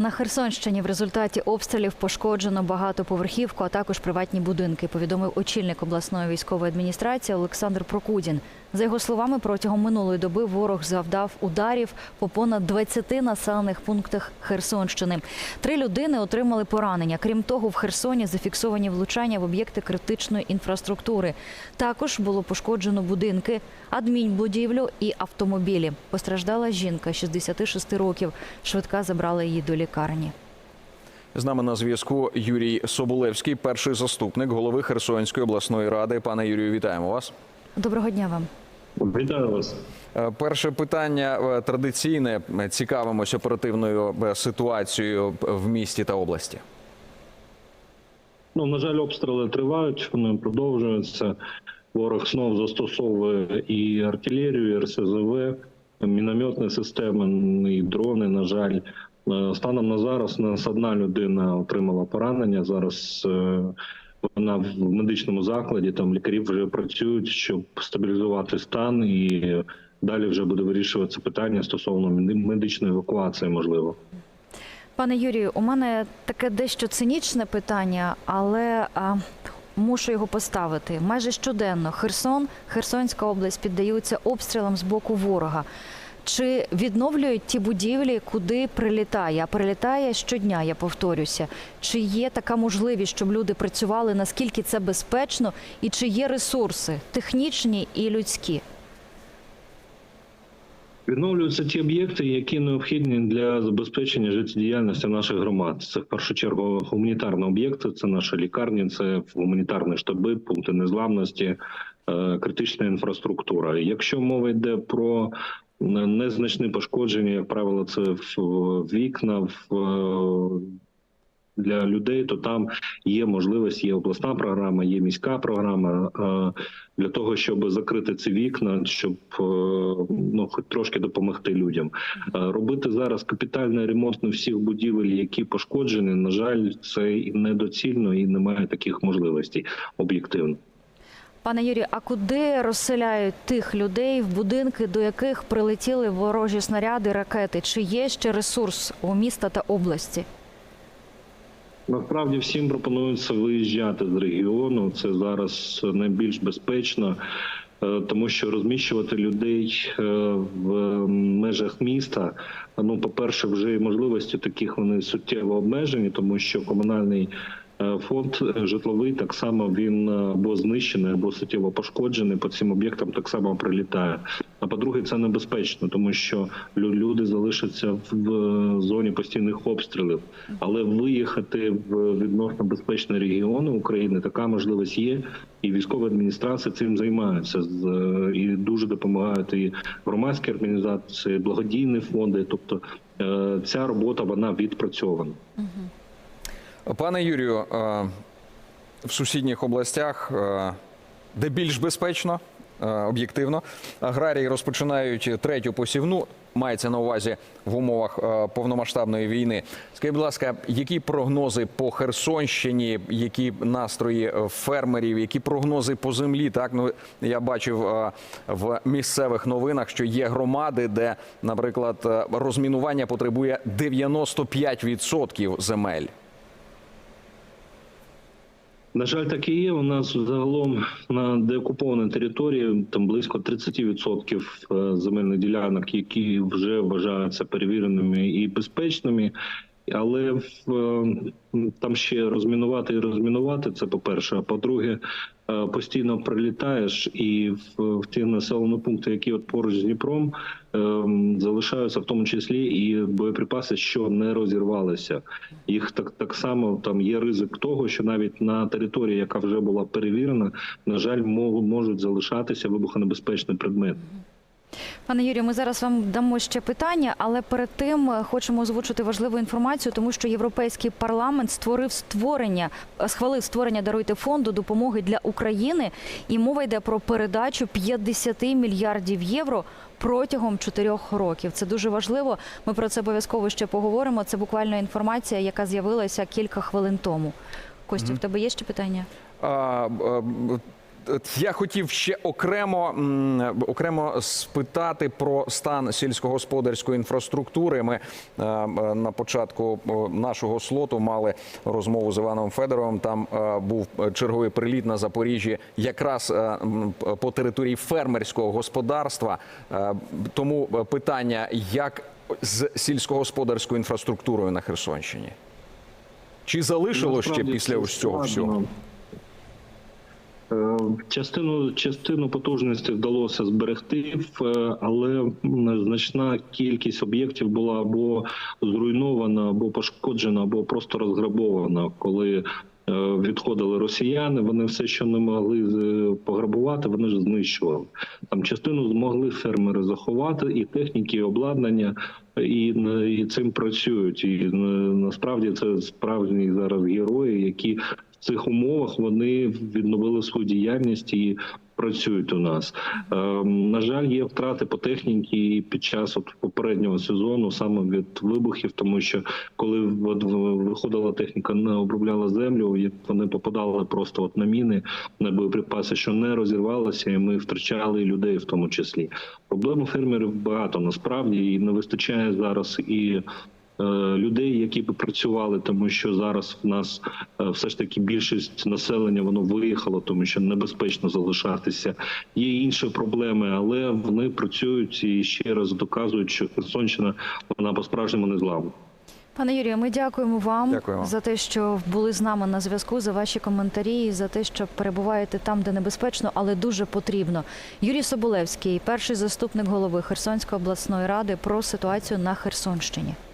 На Херсонщині в результаті обстрілів пошкоджено багатоповерхівку, а також приватні будинки. Повідомив очільник обласної військової адміністрації Олександр Прокудін. За його словами, протягом минулої доби ворог завдав ударів по понад 20 населених пунктах Херсонщини. Три людини отримали поранення. Крім того, в Херсоні зафіксовані влучання в об'єкти критичної інфраструктури. Також було пошкоджено будинки, адмінбудівлю і автомобілі. Постраждала жінка 66 років. Швидка забрала її до лікарні. З нами на зв'язку Юрій Соболевський, перший заступник голови Херсонської обласної ради. Пане Юрію, вітаємо вас. Доброго дня вам. Вітаю вас. Е, Перше питання е, традиційне. Цікавимося оперативною е, ситуацією в місті та області. Ну на жаль, обстріли тривають, вони продовжуються. Ворог знов застосовує і артилерію, і РСЗВ, мінометні системи, і дрони. На жаль, станом на зараз у нас одна людина отримала поранення. Зараз вона в медичному закладі. Там лікарі вже працюють, щоб стабілізувати стан, і далі вже буде вирішуватися питання стосовно медичної евакуації, можливо. Пане Юрію, у мене таке дещо цинічне питання, але а, мушу його поставити. Майже щоденно Херсон, Херсонська область піддаються обстрілам з боку ворога. Чи відновлюють ті будівлі, куди прилітає? А прилітає щодня, я повторюся. Чи є така можливість, щоб люди працювали, наскільки це безпечно, і чи є ресурси технічні і людські? Відновлюються ті об'єкти, які необхідні для забезпечення життєдіяльності наших громад. Це в першу чергу гуманітарні об'єкти, це наші лікарні, це гуманітарні штаби, пункти незламності, е, критична інфраструктура. Якщо мова йде про незначні пошкодження, як правило, це в вікна, в е, для людей, то там є можливість, є обласна програма, є міська програма для того, щоб закрити ці вікна, щоб е, ну хоч трошки допомогти людям. Е, Робити зараз капітальний ремонт на всіх будівель, які пошкоджені. На жаль, це недоцільно і немає таких можливостей об'єктивно. Пане Юрію, а куди розселяють тих людей в будинки, до яких прилетіли ворожі снаряди, ракети? Чи є ще ресурс у міста та області? Насправді всім пропонується виїжджати з регіону. Це зараз найбільш безпечно, е, тому що розміщувати людей е, в межах міста. Ну, по-перше, вже і можливості таких вони суттєво обмежені, тому що комунальний. Е, Фонд е, житловий так само він е, або знищений, або суттєво пошкоджений. По цим об'єктам так само прилітає. А по-друге, це небезпечно, тому що люди залишаться в зоні постійних обстрілів. Але виїхати в відносно безпечні регіони України така можливість є, і військова адміністрація цим займається і дуже допомагають і громадські організації, і благодійні фонди. Тобто ця робота вона відпрацьована. Пане Юрію, е, в сусідніх областях, е, де більш безпечно, е, об'єктивно, аграрії розпочинають третю посівну. Мається на увазі в умовах повномасштабної війни. Скажіть, будь ласка, які прогнози по Херсонщині, які настрої фермерів, які прогнози по землі? Так ну я бачив в місцевих новинах, що є громади, де, наприклад, розмінування потребує 95% земель. На жаль, так і є. У нас загалом на деокупованій території там близько 30% е, земельних ділянок, які вже вважаються перевіреними і безпечними. Але е, там ще розмінувати і розмінувати це по-перше. А по-друге, е, постійно прилітаєш, і в, ті населені пункти, які от поруч з Дніпром, е, залишаються в тому числі і боєприпаси, що не розірвалися. Їх так так само там є ризик того, що навіть на території, яка вже була перевірена, на жаль, мо- можуть залишатися вибухонебезпечні предмети. Пане Юрію, ми зараз вам дамо ще питання, але перед тим е, хочемо озвучити важливу інформацію, тому що європейський парламент створив створення, е, схвалив створення даруйте фонду допомоги для України, і мова йде про передачу 50 мільярдів євро протягом чотирьох років. Це дуже важливо. Ми про це обов'язково ще поговоримо. Це буквально інформація, яка з'явилася кілька хвилин тому. Костю, в тебе є ще питання? А, я хотів ще окремо, окремо спитати про стан сільськогосподарської інфраструктури. Ми е, е, на початку е, нашого слоту мали розмову з Іваном Федоровим. Там був черговий приліт на Запоріжжі, якраз по території фермерського господарства. Тому питання, як з сільськогосподарською інфраструктурою на Херсонщині? Чи залишило ще після ось цього всього? Е, Частину частину потужності вдалося зберегти, е, але значна кількість об'єктів була або зруйнована, або пошкоджена, або просто розграбована. Коли е, відходили росіяни, вони все, що не могли пограбувати, вони ж знищували. Там частину змогли фермери заховати, і техніки, і обладнання, і, і цим працюють. І е, насправді це справжні зараз герої, які цих умовах вони відновили свою діяльність і працюють у нас. Е, на жаль, є втрати по техніці під час от попереднього сезону, саме від вибухів, тому що коли виходила техніка, не обробляла землю, вони попадали просто от на міни, на боєприпаси, що не розірвалися, і ми втрачали людей в тому числі. Проблем фермерів багато насправді і не вистачає зараз і людей, які би працювали, тому що зараз в нас е, все ж таки більшість населення воно виїхало, тому що небезпечно залишатися. Є інші проблеми, але вони працюють і ще раз доказують, що Херсонщина вона по справжньому не зламана. Пане Юрію, ми дякуємо вам Дякую за те, що були з нами на зв'язку, за ваші коментарі, і за те, що перебуваєте там, де небезпечно, але дуже потрібно. Юрій Соболевський, перший заступник голови Херсонської обласної ради, про ситуацію на Херсонщині.